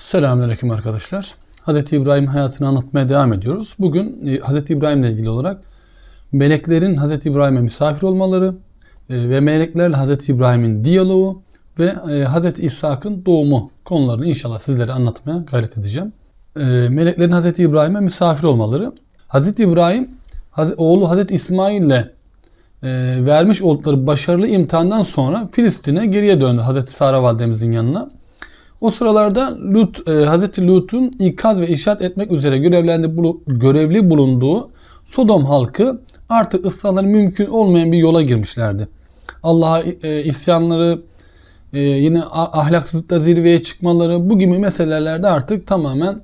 Selamünaleyküm arkadaşlar. Hz. İbrahim hayatını anlatmaya devam ediyoruz. Bugün e, Hz. İbrahim ile ilgili olarak meleklerin Hz. İbrahim'e misafir olmaları e, ve meleklerle Hz. İbrahim'in diyaloğu ve e, Hz. İshak'ın doğumu konularını inşallah sizlere anlatmaya gayret edeceğim. E, Meleklerin Hz. İbrahim'e misafir olmaları. Hz. İbrahim oğlu Hz. İsmail ile e, vermiş oldukları başarılı imtihandan sonra Filistin'e geriye döndü Hz. Sara validemizin yanına. O sıralarda Lut, e, Hz. Lut'un ikaz ve işaret etmek üzere görevlendi, bulu- görevli bulunduğu Sodom halkı artık ıslahları mümkün olmayan bir yola girmişlerdi. Allah'a e, isyanları, e, yine ahlaksızlıkta zirveye çıkmaları bu gibi meselelerde artık tamamen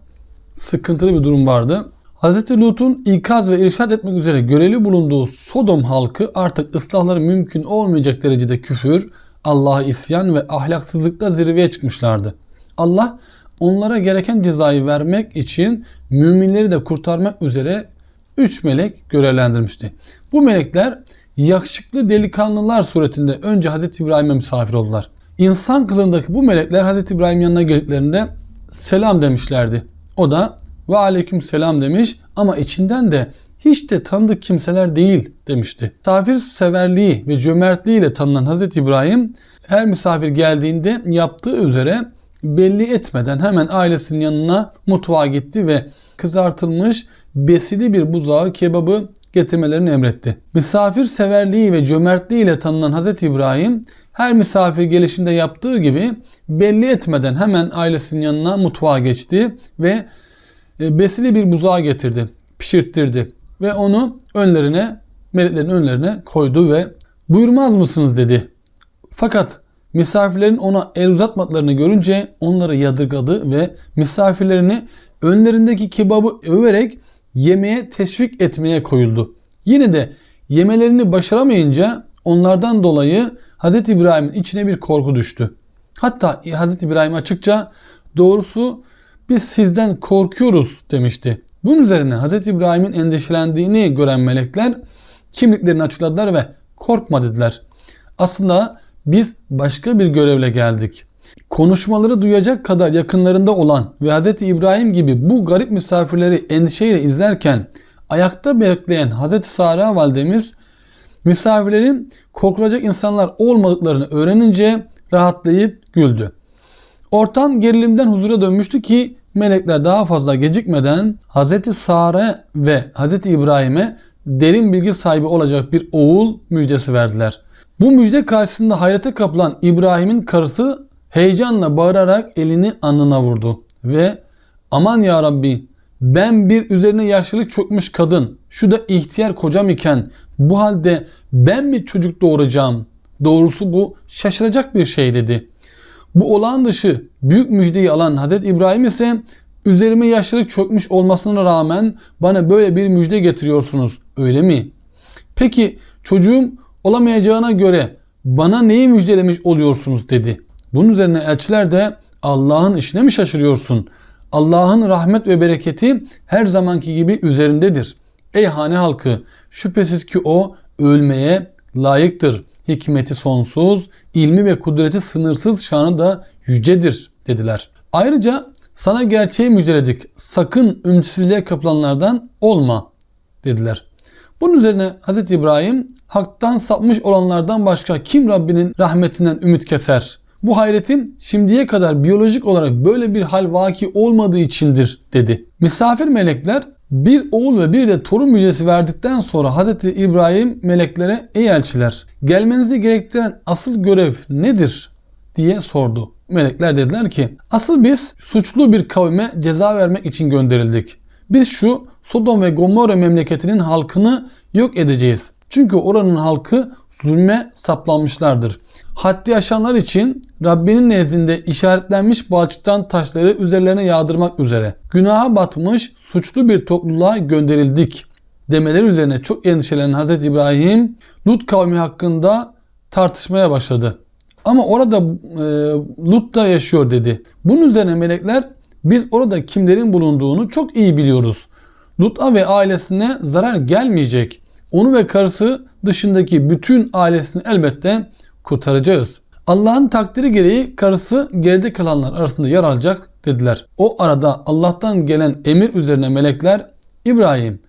sıkıntılı bir durum vardı. Hz. Lut'un ikaz ve irşad etmek üzere görevli bulunduğu Sodom halkı artık ıslahları mümkün olmayacak derecede küfür, Allah'a isyan ve ahlaksızlıkta zirveye çıkmışlardı. Allah onlara gereken cezayı vermek için müminleri de kurtarmak üzere üç melek görevlendirmişti. Bu melekler yakışıklı delikanlılar suretinde önce Hz. İbrahim'e misafir oldular. İnsan kılığındaki bu melekler Hz. İbrahim yanına geldiklerinde selam demişlerdi. O da ve aleyküm selam demiş ama içinden de hiç de tanıdık kimseler değil demişti. Misafir severliği ve cömertliğiyle tanınan Hz. İbrahim her misafir geldiğinde yaptığı üzere belli etmeden hemen ailesinin yanına mutfağa gitti ve kızartılmış besili bir buzağı kebabı getirmelerini emretti. Misafir severliği ve cömertliğiyle tanınan Hz. İbrahim her misafir gelişinde yaptığı gibi belli etmeden hemen ailesinin yanına mutfağa geçti ve e, besili bir buzağı getirdi, pişirttirdi ve onu önlerine, meleklerin önlerine koydu ve buyurmaz mısınız dedi. Fakat misafirlerin ona el uzatmadıklarını görünce onları yadırgadı ve misafirlerini önlerindeki kebabı överek yemeye teşvik etmeye koyuldu. Yine de yemelerini başaramayınca onlardan dolayı Hz. İbrahim'in içine bir korku düştü. Hatta Hz. İbrahim açıkça doğrusu biz sizden korkuyoruz demişti. Bunun üzerine Hz. İbrahim'in endişelendiğini gören melekler kimliklerini açıkladılar ve korkma dediler. Aslında biz başka bir görevle geldik. Konuşmaları duyacak kadar yakınlarında olan ve Hz. İbrahim gibi bu garip misafirleri endişeyle izlerken ayakta bekleyen Hz. Sara validemiz misafirlerin korkulacak insanlar olmadıklarını öğrenince rahatlayıp güldü. Ortam gerilimden huzura dönmüştü ki melekler daha fazla gecikmeden Hz. Sare ve Hz. İbrahim'e derin bilgi sahibi olacak bir oğul müjdesi verdiler. Bu müjde karşısında hayrete kapılan İbrahim'in karısı heyecanla bağırarak elini alnına vurdu ve aman ya Rabbi ben bir üzerine yaşlılık çökmüş kadın şu da ihtiyar kocam iken bu halde ben mi çocuk doğuracağım? Doğrusu bu şaşıracak bir şey dedi. Bu olağan dışı büyük müjdeyi alan Hazreti İbrahim ise üzerime yaşlılık çökmüş olmasına rağmen bana böyle bir müjde getiriyorsunuz öyle mi? Peki çocuğum olamayacağına göre bana neyi müjdelemiş oluyorsunuz dedi. Bunun üzerine elçiler de Allah'ın işine mi şaşırıyorsun? Allah'ın rahmet ve bereketi her zamanki gibi üzerindedir. Ey hane halkı şüphesiz ki o ölmeye layıktır. Hikmeti sonsuz, ilmi ve kudreti sınırsız şanı da yücedir dediler. Ayrıca sana gerçeği müjdeledik. Sakın ümitsizliğe kapılanlardan olma dediler. Bunun üzerine Hz. İbrahim haktan sapmış olanlardan başka kim Rabbinin rahmetinden ümit keser? Bu hayretim şimdiye kadar biyolojik olarak böyle bir hal vaki olmadığı içindir dedi. Misafir melekler bir oğul ve bir de torun müjdesi verdikten sonra Hz. İbrahim meleklere ey elçiler gelmenizi gerektiren asıl görev nedir diye sordu. Melekler dediler ki asıl biz suçlu bir kavme ceza vermek için gönderildik. Biz şu Sodom ve Gomorra memleketinin halkını yok edeceğiz. Çünkü oranın halkı zulme saplanmışlardır. Haddi aşanlar için Rabbinin nezdinde işaretlenmiş balçıktan taşları üzerlerine yağdırmak üzere günaha batmış suçlu bir topluluğa gönderildik demeleri üzerine çok endişelenen Hz. İbrahim Lut kavmi hakkında tartışmaya başladı. Ama orada e, Lut da yaşıyor dedi. Bunun üzerine melekler biz orada kimlerin bulunduğunu çok iyi biliyoruz. Lut'a ve ailesine zarar gelmeyecek. Onu ve karısı dışındaki bütün ailesini elbette kurtaracağız. Allah'ın takdiri gereği karısı geride kalanlar arasında yer alacak dediler. O arada Allah'tan gelen emir üzerine melekler İbrahim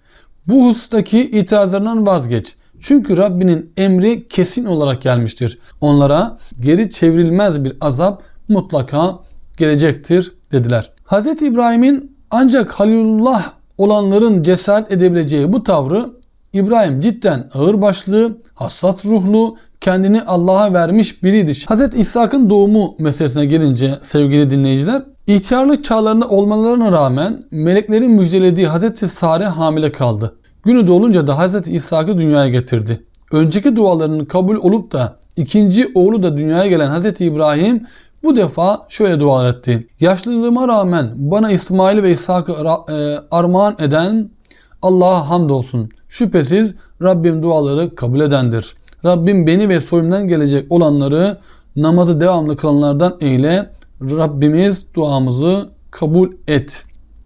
bu husustaki itirazlarından vazgeç. Çünkü Rabbinin emri kesin olarak gelmiştir. Onlara geri çevrilmez bir azap mutlaka gelecektir dediler. Hz. İbrahim'in ancak Halilullah olanların cesaret edebileceği bu tavrı İbrahim cidden ağırbaşlı, hassas ruhlu, kendini Allah'a vermiş biriydi. Hz. İshak'ın doğumu meselesine gelince sevgili dinleyiciler, ihtiyarlık çağlarında olmalarına rağmen meleklerin müjdelediği Hz. Sare hamile kaldı. Günü dolunca da Hz. İshak'ı dünyaya getirdi. Önceki dualarının kabul olup da ikinci oğlu da dünyaya gelen Hz. İbrahim bu defa şöyle dua etti. Yaşlılığıma rağmen bana İsmail ve İshak'ı e, armağan eden Allah'a hamdolsun. Şüphesiz Rabbim duaları kabul edendir. Rabbim beni ve soyumdan gelecek olanları namazı devamlı kılanlardan eyle. Rabbimiz duamızı kabul et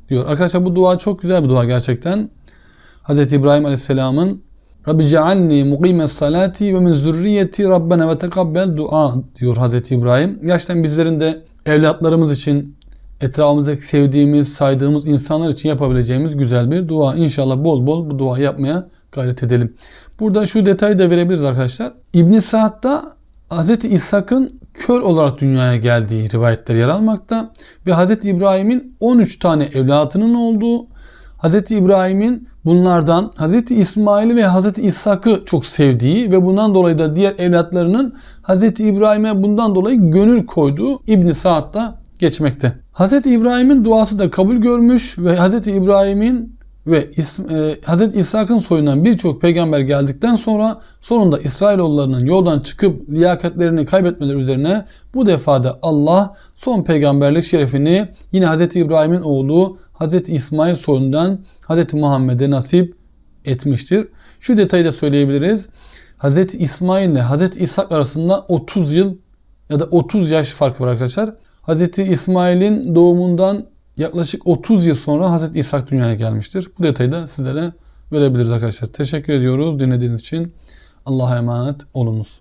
diyor. Arkadaşlar bu dua çok güzel bir dua gerçekten. Hz. İbrahim Aleyhisselam'ın Rabbi cealni mukime salati ve min zürriyeti Rabbena ve tekabbel dua diyor Hz. İbrahim. Gerçekten bizlerin de evlatlarımız için etrafımızdaki sevdiğimiz, saydığımız insanlar için yapabileceğimiz güzel bir dua. İnşallah bol bol bu duayı yapmaya gayret edelim. Burada şu detayı da verebiliriz arkadaşlar. İbn Sa'd'da Hz. İshak'ın kör olarak dünyaya geldiği rivayetler yer almakta ve Hz. İbrahim'in 13 tane evlatının olduğu, Hz. İbrahim'in bunlardan Hz. İsmail'i ve Hz. İshak'ı çok sevdiği ve bundan dolayı da diğer evlatlarının Hz. İbrahim'e bundan dolayı gönül koyduğu İbn Sa'd'da geçmekte. Hz. İbrahim'in duası da kabul görmüş ve Hz. İbrahim'in ve e, Hz. İshak'ın soyundan birçok peygamber geldikten sonra sonunda İsrailoğullarının yoldan çıkıp liyakatlerini kaybetmeleri üzerine bu defada Allah son peygamberlik şerefini yine Hz. İbrahim'in oğlu Hz. İsmail soyundan Hz. Muhammed'e nasip etmiştir. Şu detayı da söyleyebiliriz. Hz. İsmail ile Hz. İshak arasında 30 yıl ya da 30 yaş fark var arkadaşlar. Hz. İsmail'in doğumundan yaklaşık 30 yıl sonra Hz. İshak dünyaya gelmiştir. Bu detayı da sizlere verebiliriz arkadaşlar. Teşekkür ediyoruz dinlediğiniz için. Allah'a emanet olunuz.